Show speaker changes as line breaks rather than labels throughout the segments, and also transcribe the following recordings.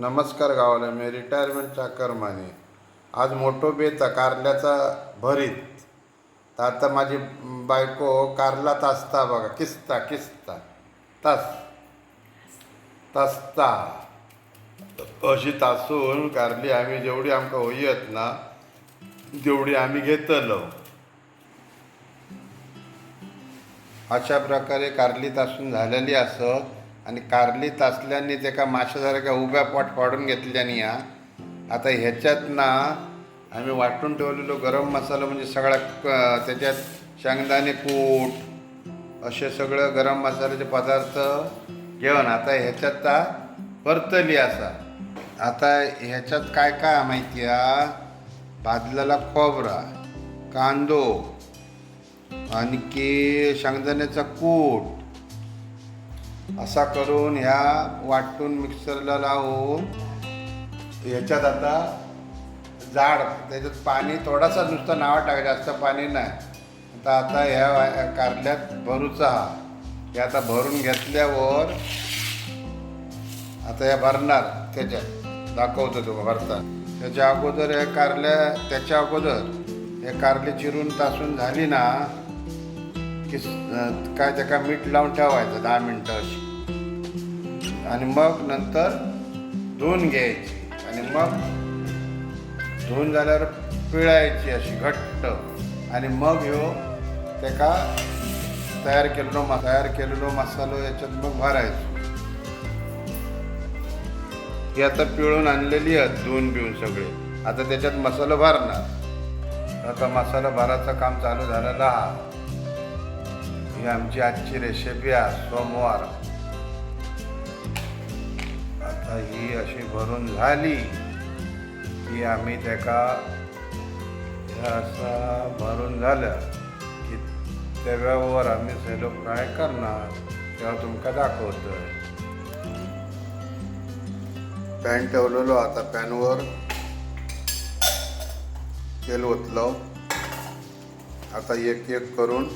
नमस्कार गावाला मी रिटायरमेंटच्या कर्माने. आज मोठो बेचा कारल्याचा भरीत. तर आता माझी बायको कारला तासता बघा किसता किस्ता. तास. तासता. अशी तासून कारली आम्ही जेवढी आमकां होयत ना तेवढी आम्ही घेतलो. अशा प्रकारे कारली तासून झालेली असत. आणि कारली तासल्याने तेका माशासारख्या उभ्या पोट पाडून घेतल्याने या. आता ह्याच्यात ना आम्ही वाटून ठेवलेलो गरम मसाला म्हणजे सगळा क- त्याच्यात शेंगदाणे कूट असे सगळं गरम मसाल्याचे पदार्थ घेऊन आता ह्याच्यात ता परतली असा. आता ह्याच्यात काय काय माहिती आहे भाजलेला खोबरा कांदो आणखी शेंगदाण्याचा कूट असा करून ह्या वाटून मिक्सरला लावून ह्याच्यात आता जाड त्याच्यात पाणी थोडासा नुसतं नावा टाका जास्त पाणी नाही. आता आता ह्या कारल्यात भरूचा हा. हे आता भरून घेतल्यावर आता हे भरणार त्याच्यात. दाखवतो तो भरता. त्याच्या अगोदर हे कारल्या त्याच्या अगोदर हे कारले चिरून तासून झाली ना की काय त्याका मीठ लावून ठेवायचं दहा मिनटं अशी. आणि मग नंतर धुवून घ्यायची. आणि मग धुवून झाल्यावर पिळायची अशी घट्ट. आणि मग ह्यो त्याका तयार केलेलो मा तयार केलेलो मसालो याच्यात मग भरायचो. ही आता पिळून आणलेली आहेत धुवून पिऊन सगळे. आता त्याच्यात मसाला भरणार. आता मसाला भराचं काम चालू झालेलं हा ही आमची आजची रेसिपी आहे सोमवार. आता ही अशी भरून झाली की आम्ही त्याका हे असा भरून झालं की तव्यावर आम्ही सेलो फ्राय करणार तेव्हा तुमका दाखवतोय. पॅन ठेवलेलो आता पॅनवर तेल ओतलं. आता एक एक करून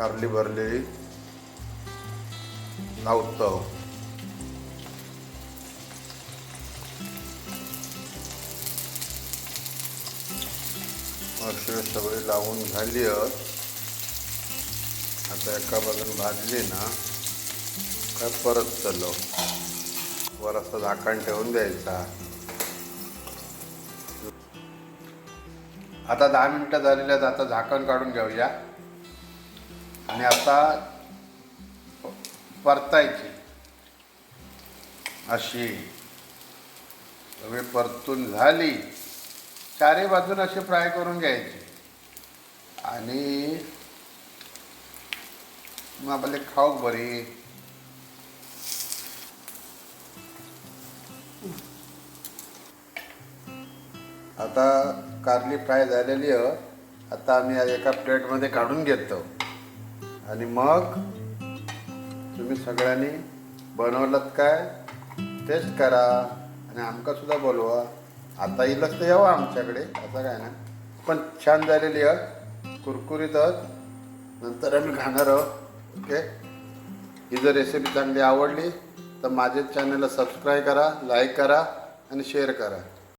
कारली भरलेली लावतो असे सगळे लावून झाली आहेत. आता एका बाजून भाजली ना काय परत चाललो वर असं झाकण ठेवून द्यायचा. आता दहा मिनिटं झालेल्या आता झाकण काढून घेऊया. आणि आता परतायची. अशी सगळी परतून झाली. चारही बाजून अशी फ्राय करून घ्यायची. आणि मग आपले खाऊ बरी. आता कारली फ्राय झालेली आहे. आता आम्ही आज एका प्लेटमध्ये काढून घेतो. आणि मग तुम्ही सगळ्यांनी बनवलं काय? टेस्ट करा. आणि आमका सुद्धा बोलवा. आता येईलच तर यावं आमच्याकडे. असं काय ना? पण छान झालेली आहे कुरकुरीत नंतर आम्ही खाणार आहोत. ओके? ही जर रेसिपी चांगली आवडली तर माझे चॅनलला सबस्क्राईब करा लाईक करा आणि शेअर करा.